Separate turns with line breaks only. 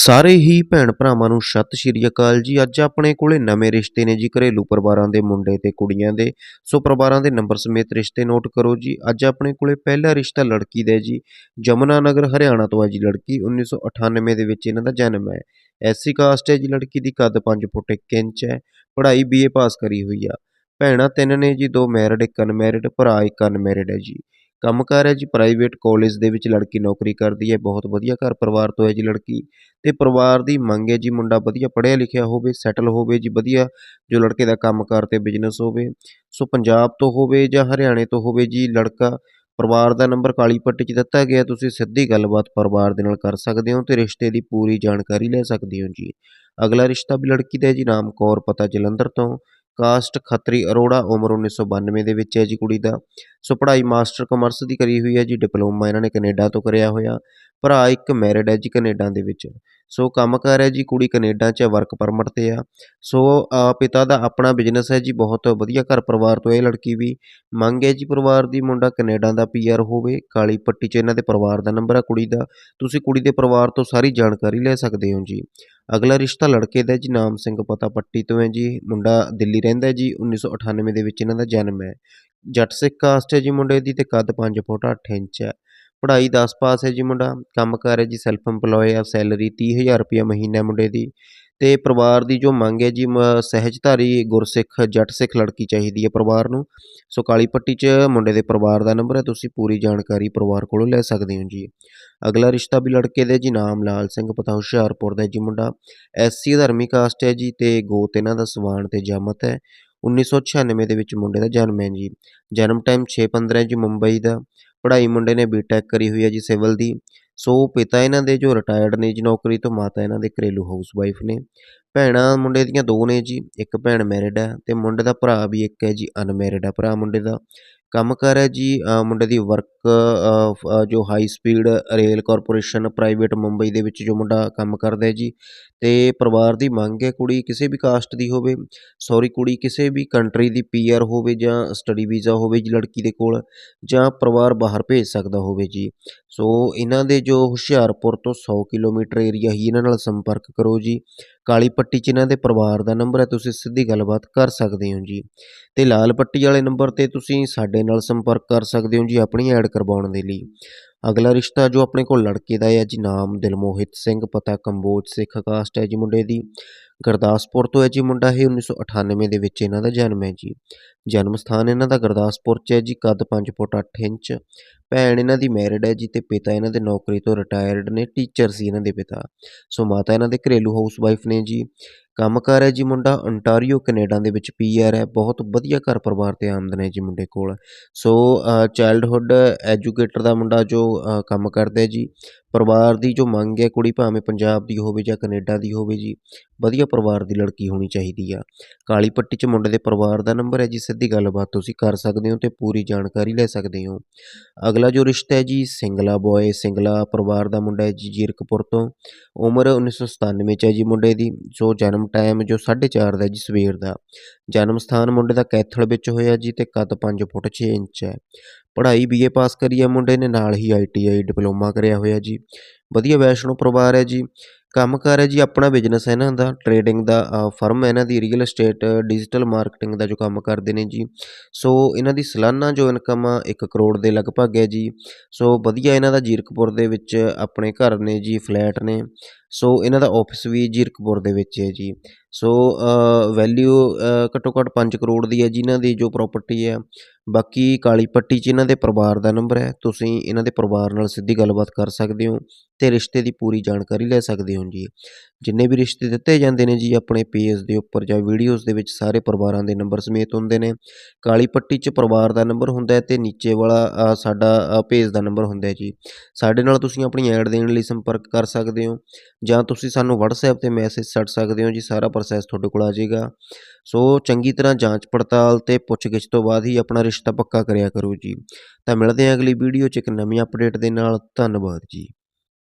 ਸਾਰੇ ਹੀ ਭੈਣ ਭਰਾਵਾਂ ਨੂੰ ਸਤਿ ਸ਼੍ਰੀ ਅਕਾਲ ਜੀ। ਅੱਜ ਆਪਣੇ ਕੋਲੇ ਨਵੇਂ ਰਿਸ਼ਤੇ ਨੇ ਜੀ। ਘਰੇਲੂ ਪਰਿਵਾਰਾਂ ਦੇ ਮੁੰਡੇ ਤੇ ਕੁੜੀਆਂ ਦੇ। ਸੋ ਪਰਿਵਾਰਾਂ ਦੇ ਨੰਬਰ ਸਮੇਤ ਰਿਸ਼ਤੇ ਨੋਟ ਕਰੋ ਜੀ। ਅੱਜ ਆਪਣੇ ਕੋਲੇ ਪਹਿਲਾ ਰਿਸ਼ਤਾ ਲੜਕੀ ਦਾ ਜੀ। ਜਮਨਾ ਨਗਰ, ਹਰਿਆਣਾ ਤੋਂ ਹੈ ਜੀ ਲੜਕੀ। 1998 ਦੇ ਵਿੱਚ ਇਹਨਾਂ ਦਾ ਜਨਮ ਹੈ। ਐਸਸੀ ਕਾਸਟ ਹੈ ਜੀ ਲੜਕੀ ਦੀ। ਕੱਦ 5 ਫੁੱਟ 1 ਇੰਚ ਹੈ। ਪੜ੍ਹਾਈ ਬੀਏ ਪਾਸ ਕਰੀ ਹੋਈ ਆ। ਭੈਣਾਂ ਤਿੰਨ ਨੇ ਜੀ। ਦੋ ਮੈਰਿਡ ਇੱਕ ਅਨਮੈਰਿਡ ਭਰਾ ਇੱਕ ਅਨਮੈਰਿਡ ਹੈ ਜੀ। ਕੰਮਕਾਰ ਹੈ ਜੀ ਪ੍ਰਾਈਵੇਟ ਕਾਲਜ ਦੇ ਵਿੱਚ ਲੜਕੀ ਨੌਕਰੀ ਕਰਦੀ ਹੈ, ਬਹੁਤ ਵਧੀਆ ਘਰ ਪਰਿਵਾਰ ਤੋਂ ਹੈ ਜੀ ਲੜਕੀ ਤੇ ਪਰਿਵਾਰ ਦੀ ਮੰਗ ਹੈ ਜੀ ਮੁੰਡਾ ਵਧੀਆ ਪੜ੍ਹਿਆ ਲਿਖਿਆ ਹੋਵੇ ਸੈਟਲ ਹੋਵੇ ਜੀ, ਵਧੀਆ ਜੋ ਲੜਕੇ ਦਾ ਕੰਮਕਾਰ ਤੇ ਬਿਜ਼ਨਸ ਹੋਵੇ, ਸੋ ਪੰਜਾਬ ਤੋਂ ਹੋਵੇ ਜਾਂ ਹਰਿਆਣੇ ਤੋਂ ਹੋਵੇ ਜੀ, ਲੜਕਾ ਪਰਿਵਾਰ ਦਾ ਨੰਬਰ ਕਾਲੀ ਪੱਟੀ 'ਚ ਦਿੱਤਾ ਗਿਆ, ਤੁਸੀਂ ਸਿੱਧੀ ਗੱਲਬਾਤ ਪਰਿਵਾਰ ਦੇ ਨਾਲ ਕਰ ਸਕਦੇ ਹੋ ਤੇ ਰਿਸ਼ਤੇ ਦੀ ਪੂਰੀ ਜਾਣਕਾਰੀ ਲੈ ਸਕਦੇ ਹੋ ਜੀ। ਅਗਲਾ ਰਿਸ਼ਤਾ ਵੀ ਲੜਕੀ ਦਾ ਜੀ, ਨਾਮ ਕੌਰ, ਪਤਾ ਜਲੰਧਰ ਤੋਂ। ਕਾਸਟ ਖੱਤਰੀ ਅਰੋੜਾ ਉਮਰ 1992 ਦੇ ਵਿੱਚ ਹੈ ਜੀ ਕੁੜੀ ਦਾ। ਸੋ ਪੜ੍ਹਾਈ ਮਾਸਟਰ ਕਮਰਸ ਦੀ ਕਰੀ ਹੋਈ ਹੈ ਜੀ, ਡਿਪਲੋਮਾ ਇਹਨਾਂ ਨੇ ਕੈਨੇਡਾ ਤੋਂ ਕਰਿਆ ਹੋਇਆ। ਭਰਾ ਇੱਕ ਮੈਰਿਡ ਹੈ ਜੀ ਕੈਨੇਡਾ ਦੇ ਵਿੱਚ। ਸੋ ਕੰਮ ਕੰਮਕਾਰ ਹੈ ਜੀ ਕੁੜੀ ਕੈਨੇਡਾ 'ਚ ਵਰਕ ਪਰਮਿਟ ਤੇ ਆ। ਸੋ ਅ, ਪਿਤਾ ਦਾ ਆਪਣਾ ਬਿਜ਼ਨਸ ਹੈ ਜੀ ਬਹੁਤ ਵਧੀਆ ਘਰ ਪਰਿਵਾਰ ਤੋਂ ਇਹ ਲੜਕੀ ਵੀ। ਮੰਗ ਹੈ ਜੀ ਪਰਿਵਾਰ ਦੀ ਮੁੰਡਾ ਕੈਨੇਡਾ ਦਾ ਪੀਆਰ ਹੋਵੇ ਕਾਲੀ ਪੱਟੀ 'ਚ ਇਹਨਾਂ ਦੇ ਪਰਿਵਾਰ ਦਾ ਨੰਬਰ ਆ ਕੁੜੀ ਦਾ। ਤੁਸੀਂ ਕੁੜੀ ਦੇ ਪਰਿਵਾਰ ਤੋਂ ਸਾਰੀ ਜਾਣਕਾਰੀ ਲੈ ਸਕਦੇ ਹੋ ਜੀ। ਅਗਲਾ ਰਿਸ਼ਤਾ ਲੜਕੇ ਦਾ ਜੀ ਨਾਮ ਸਿੰਘ ਪਤਾ ਪੱਟੀ ਤੋਂ ਹੈ ਜੀ। ਮੁੰਡਾ ਦਿੱਲੀ ਰਹਿੰਦਾ ਹੈ ਜੀ 1998 ਦੇ ਵਿੱਚ ਇਹਨਾਂ ਦਾ ਜਨਮ ਹੈ। ਜੱਟ ਸਿੱਖ ਕਾਸਟ ਹੈ ਜੀ ਮੁੰਡੇ ਦੀ ਤੇ ਕੱਦ 5 ਫੁੱਟ 8 ਇੰਚ ਹੈ। ਪੜ੍ਹਾਈ 10 ਪਾਸ ਹੈ ਜੀ ਮੁੰਡਾ, ਕੰਮ ਕੰਮਕਾਰ ਹੈ ਜੀ ਸੈਲਫ EMPLOYE ਆ ਸੈਲਰੀ 30000 ਰੁਪਏ ਮਹੀਨਾ ਮੁੰਡੇ ਦੀ ਤੇ ਪਰਿਵਾਰ ਦੀ ਜੋ ਮੰਗ ਹੈ ਜੀ, ਮ- ਸਹਿਜਧਾਰੀ, ਗੁਰਸਿੱਖ, ਜੱਟ ਸਿੱਖ ਲੜਕੀ ਚਾਹੀਦੀ ਹੈ ਪਰਿਵਾਰ ਨੂੰ। ਸੋ ਕਾਲੀ ਪੱਟੀ 'ਚ ਮੁੰਡੇ ਦੇ ਪਰਿਵਾਰ ਦਾ ਨੰਬਰ ਹੈ, ਤੁਸੀਂ ਪੂਰੀ ਜਾਣਕਾਰੀ ਪਰਿਵਾਰ ਕੋਲੋਂ ਲੈ ਸਕਦੇ ਹੋ ਜੀ। ਅਗਲਾ ਰਿਸ਼ਤਾ ਵੀ ਲੜਕੇ ਦੇ ਜੀ, ਨਾਮ ਲਾਲ ਸਿੰਘ, ਪਤਾ ਹੁਸ਼ਿਆਰਪੁਰ ਦਾ ਜੀ ਮੁੰਡਾ। ਐਸਸੀ ਧਰਮੀ ਕਾਸਟ ਹੈ ਜੀ ਤੇ ਗੋਤ ਇਹਨਾਂ ਦਾ ਸਵਾਨ ਤੇ ਜਾਮਤ ਹੈ। 1996 ਦੇ ਵਿੱਚ ਮੁੰਡੇ ਦਾ ਜਨਮ ਹੈ ਜੀ। ਜਨਮ ਟਾਈਮ 615 ਜੀ, ਮੁੰਬਈ ਦਾ। ਪੜ੍ਹਾਈ ਮੁੰਡੇ ਨੇ ਬੀਟੈਕ ਕਰੀ ਹੋਈ ਹੈ ਜੀ ਸਿਵਲ ਦੀ। ਸੋ ਪਿਤਾ ਇਹਨਾਂ ਦੇ ਜੋ ਰਿਟਾਇਰਡ ਨੇ ਜੀ ਨੌਕਰੀ ਤੋਂ, ਮਾਤਾ ਇਹਨਾਂ ਦੇ ਘਰੇਲੂ ਹਾਊਸਵਾਈਫ ਨੇ। ਭੈਣਾਂ ਮੁੰਡੇ ਦੀਆਂ ਦੋ ਨੇ ਜੀ, ਇੱਕ ਭੈਣ ਮੈਰਿਡ ਹੈ ਤੇ ਮੁੰਡੇ ਦਾ ਭਰਾ ਵੀ ਇੱਕ ਹੈ ਜੀ ਅਨਮੈਰਿਡ ਹੈ ਭਰਾ ਮੁੰਡੇ ਦਾ। ਕੰਮਕਾਰ ਹੈ ਜੀ ਮੁੰਡੇ ਦੀ ਵਰਕ ਜੋ high speed rail corporation private Mumbai ਦੇ ਵਿੱਚ ਜੋ ਮੁੰਡਾ ਕੰਮ ਕਰਦਾ ਹੈ ਜੀ, ਤੇ ਪਰਿਵਾਰ ਦੀ ਮੰਗ ਹੈ ਕੁੜੀ ਕਿਸੇ ਵੀ ਕਾਸਟ ਦੀ ਹੋਵੇ ਸੌਰੀ ਕੁੜੀ ਕਿਸੇ ਵੀ ਕੰਟਰੀ ਦੀ ਪੀਆਰ ਹੋਵੇ ਜਾਂ ਸਟੱਡੀ ਵੀਜ਼ਾ ਹੋਵੇ ਜੀ ਲੜਕੀ ਦੇ ਕੋਲ, ਜਾਂ ਪਰਿਵਾਰ ਬਾਹਰ ਭੇਜ ਸਕਦਾ ਹੋਵੇ ਜੀ। ਸੋ ਇਹਨਾਂ ਦੇ ਜੋ ਹੁਸ਼ਿਆਰਪੁਰ ਤੋਂ 100 ਕਿਲੋਮੀਟਰ ਏਰੀਆ ਹੀ ਇਹਨਾਂ ਨਾਲ ਸੰਪਰਕ ਕਰੋ ਜੀ। ਕਾਲੀ ਪੱਟੀ 'ਚ ਇਹਨਾਂ ਦੇ ਪਰਿਵਾਰ ਦਾ ਨੰਬਰ ਹੈ, ਤੁਸੀਂ ਸਿੱਧੀ ਗੱਲਬਾਤ ਕਰ ਸਕਦੇ ਹੋ ਜੀ। ਤੇ ਲਾਲ ਪੱਟੀ ਵਾਲੇ ਨੰਬਰ ਤੇ ਤੁਸੀਂ ਸਾਡੇ ਨਾਲ ਸੰਪਰਕ ਕਰ ਸਕਦੇ ਹੋ ਜੀ, ਆਪਣੀ ਐਡ ਕਰਵਾਉਣ ਦੇ ਲਈ। ਅਗਲਾ ਰਿਸ਼ਤਾ ਜੋ ਆਪਣੇ ਕੋਲ ਲੜਕੇ ਦਾ ਹੈ, ਜੀ ਨਾਮ ਦਿਲਮੋਹਿਤ ਸਿੰਘ, ਪਤਾ ਕੰਬੋਜ ਸਿੱਖ ਕਾਸਟ ਹੈ ਜੀ ਮੁੰਡੇ ਦੀ। ਗੁਰਦਾਸਪੁਰ ਤੋਂ ਹੈ ਜੀ ਮੁੰਡਾ ਇਹ 1998 ਦੇ ਵਿੱਚ ਇਹਨਾਂ ਦਾ ਜਨਮ ਹੈ ਜੀ। ਜਨਮ ਸਥਾਨ ਇਹਨਾਂ ਦਾ ਗੁਰਦਾਸਪੁਰ 'ਚ ਹੈ ਜੀ, ਕੱਦ 5 ਫੁੱਟ 8 ਇੰਚ। ਭੈਣ ਇਹਨਾਂ ਦੀ ਮੈਰਿਡ ਹੈ ਜੀ ਤੇ ਪਿਤਾ ਇਹਨਾਂ ਦੇ ਨੌਕਰੀ ਤੋਂ ਰਿਟਾਇਰਡ ਨੇ ਟੀਚਰ ਸੀ ਇਹਨਾਂ ਦੇ ਪਿਤਾ। ਸੋ ਮਾਤਾ ਇਹਨਾਂ ਦੇ ਘਰੇਲੂ ਹਾਊਸਵਾਈਫ ਨੇ ਜੀ। ਕੰਮਕਾਰ ਹੈ ਜੀ ਮੁੰਡਾ ਅੰਟਾਰੀਓ ਕੈਨੇਡਾ ਦੇ ਵਿੱਚ ਪੀਆਰ ਹੈ। ਬਹੁਤ ਵਧੀਆ ਘਰ ਪਰਿਵਾਰ ਤੇ ਆਮਦਨ ਹੈ ਜੀ ਮੁੰਡੇ ਕੋਲ। ਸੋ ਚਾਈਲਡਹੁੱਡ ਐਜੂਕੇਟਰ ਦਾ ਮੁੰਡਾ ਜੋ ਉਹ ਕੰਮ ਕਰਦੇ ਜੀ। ਪਰਿਵਾਰ ਦੀ ਜੋ ਮੰਗ ਹੈ, ਕੁੜੀ ਭਾਵੇਂ ਪੰਜਾਬ ਦੀ ਹੋਵੇ ਜਾਂ ਕੈਨੇਡਾ ਦੀ ਹੋਵੇ ਜੀ, ਵਧੀਆ ਪਰਿਵਾਰ ਦੀ ਲੜਕੀ ਹੋਣੀ ਚਾਹੀਦੀ ਆ। ਕਾਲੀ ਪੱਟੀ 'ਚ ਮੁੰਡੇ ਦੇ ਪਰਿਵਾਰ ਦਾ ਨੰਬਰ ਹੈ ਜੀ, ਸਿੱਧੀ ਗੱਲਬਾਤ ਤੁਸੀਂ ਕਰ ਸਕਦੇ ਹੋ ਤੇ ਪੂਰੀ ਜਾਣਕਾਰੀ ਲੈ ਸਕਦੇ ਹੋ। ਅਗਲਾ ਜੋ ਰਿਸ਼ਤਾ ਹੈ ਜੀ, ਸਿੰਗਲਾ ਬॉय ਸਿੰਗਲਾ ਪਰਿਵਾਰ ਦਾ ਮੁੰਡਾ ਹੈ ਜੀ, ਜੀਰਕਪੁਰ ਤੋਂ। ਉਮਰ 1997 ਚ ਹੈ ਜੀ ਮੁੰਡੇ ਦੀ ਸੋ ਜਨਮ ਟਾਈਮ ਜੋ 4:30 ਦਾ ਜੀ ਸਵੇਰ ਦਾ। ਜਨਮ ਸਥਾਨ ਮੁੰਡੇ ਦਾ ਕੈਥਲ ਵਿੱਚ ਹੋਇਆ ਜੀ ਤੇ ਕੱਦ 5 ਫੁੱਟ 6 ਇੰਚ ਹੈ। ਪੜ੍ਹਾਈ ਬੀਏ ਪਾਸ ਕਰੀ ਹੈ ਮੁੰਡੇ ਨੇ, ਨਾਲ ਹੀ ਆਈਟੀਆਈ ਡਿਪਲੋਮਾ ਕਰਿਆ ਹੋਇਆ ਜੀ। ਵਧੀਆ ਵੈਸ਼ਨੋ ਪਰਿਵਾਰ ਹੈ ਜੀ। ਕੰਮਕਾਰ ਹੈ ਜੀ, ਆਪਣਾ ਬਿਜ਼ਨਸ ਹੈ ਇਹਨਾਂ ਦਾ। ਟਰੇਡਿੰਗ ਦਾ ਫਰਮ ਹੈ ਇਹਨਾਂ ਦੀ ਰੀਅਲ ਏਸਟੇਟ ਡਿਜੀਟਲ ਮਾਰਕੀਟਿੰਗ ਦਾ ਜੋ ਕੰਮ ਕਰਦੇ ਨੇ ਜੀ। ਸੋ ਇਹਨਾਂ ਦੀ ਸਾਲਾਨਾ ਜੋ ਇਨਕਮ ਆ 1 ਕਰੋੜ ਦੇ ਲਗਭਗ ਹੈ ਜੀ। ਸੋ ਵਧੀਆ ਇਹਨਾਂ ਦਾ ਜੀਰਕਪੁਰ ਦੇ ਵਿੱਚ ਆਪਣੇ ਘਰ ਨੇ ਜੀ ਫਲੈਟ ਨੇ। ਸੋ ਇਹਨਾਂ ਦਾ ਆਫਿਸ ਵੀ ਜੀਰਕਪੁਰ ਦੇ ਵਿੱਚ ਹੈ ਜੀ। ਸੋ ਵੈਲਿਊ ਘੱਟੋ ਘੱਟ 5 ਕਰੋੜ ਦੀ ਹੈ ਜਿਨ੍ਹਾਂ ਦੀ ਜੋ ਪ੍ਰਾਪਰਟੀ ਹੈ। ਬਾਕੀ ਕਾਲੀ ਪੱਟੀ 'ਚ ਇਹਨਾਂ ਦੇ ਪਰਿਵਾਰ ਦਾ ਨੰਬਰ ਹੈ। ਤੁਸੀਂ ਇਹਨਾਂ ਦੇ ਪਰਿਵਾਰ ਨਾਲ ਸਿੱਧੀ ਗੱਲਬਾਤ ਕਰ ਸਕਦੇ ਹੋ ਤੇ ਰਿਸ਼ਤੇ ਦੀ ਪੂਰੀ ਜਾਣਕਾਰੀ ਲੈ ਸਕਦੇ ਹੋ ਜੀ। ਜਿੰਨੇ ਵੀ ਰਿਸ਼ਤੇ ਦਿੱਤੇ ਜਾਂਦੇ ਨੇ ਜੀ ਆਪਣੇ ਪੇਜ ਦੇ ਉੱਪਰ ਜਾਂ ਵੀਡੀਓਜ਼ ਦੇ ਵਿੱਚ ਸਾਰੇ ਪਰਿਵਾਰਾਂ ਦੇ ਨੰਬਰ ਸਮੇਤ ਹੁੰਦੇ ਨੇ। ਕਾਲੀ ਪੱਟੀ 'ਚ ਪਰਿਵਾਰ ਦਾ ਨੰਬਰ ਹੁੰਦਾ ਹੈ ਤੇ ਨੀਚੇ ਵਾਲਾ ਸਾਡਾ ਪੇਜ ਦਾ ਨੰਬਰ ਹੁੰਦਾ ਹੈ ਜੀ। ਸਾਡੇ ਨਾਲ ਤੁਸੀਂ ਆਪਣੀ ਐਡ ਦੇਣ ਲਈ ਸੰਪਰਕ ਕਰ ਸਕਦੇ ਹੋ ਜਾਂ ਤੁਸੀਂ ਸਾਨੂੰ WhatsApp ਤੇ ਮੈਸੇਜ ਛੱਡ ਸਕਦੇ ਹੋ ਜੀ। ਸਾਰਾ ਪ੍ਰੋਸੈਸ ਤੁਹਾਡੇ ਕੋਲ ਆ ਜਾਏਗਾ। ਸੋ ਚੰਗੀ ਤਰ੍ਹਾਂ ਜਾਂਚ ਪੜਤਾਲ ਤੇ ਪੁੱਛਗਿੱਛ ਤੋਂ ਬਾਅਦ ਹੀ ਆਪਣਾ ਰਿਸ਼ਤਾ ਪੱਕਾ ਕਰਿਆ ਕਰੋ ਜੀ। ਤਾਂ ਮਿਲਦੇ ਹਾਂ ਅਗਲੀ ਵੀਡੀਓ 'ਚ ਇੱਕ ਨਵੀਂ ਅਪਡੇਟ ਦੇ ਨਾਲ। ਧੰਨਵਾਦ ਜੀ।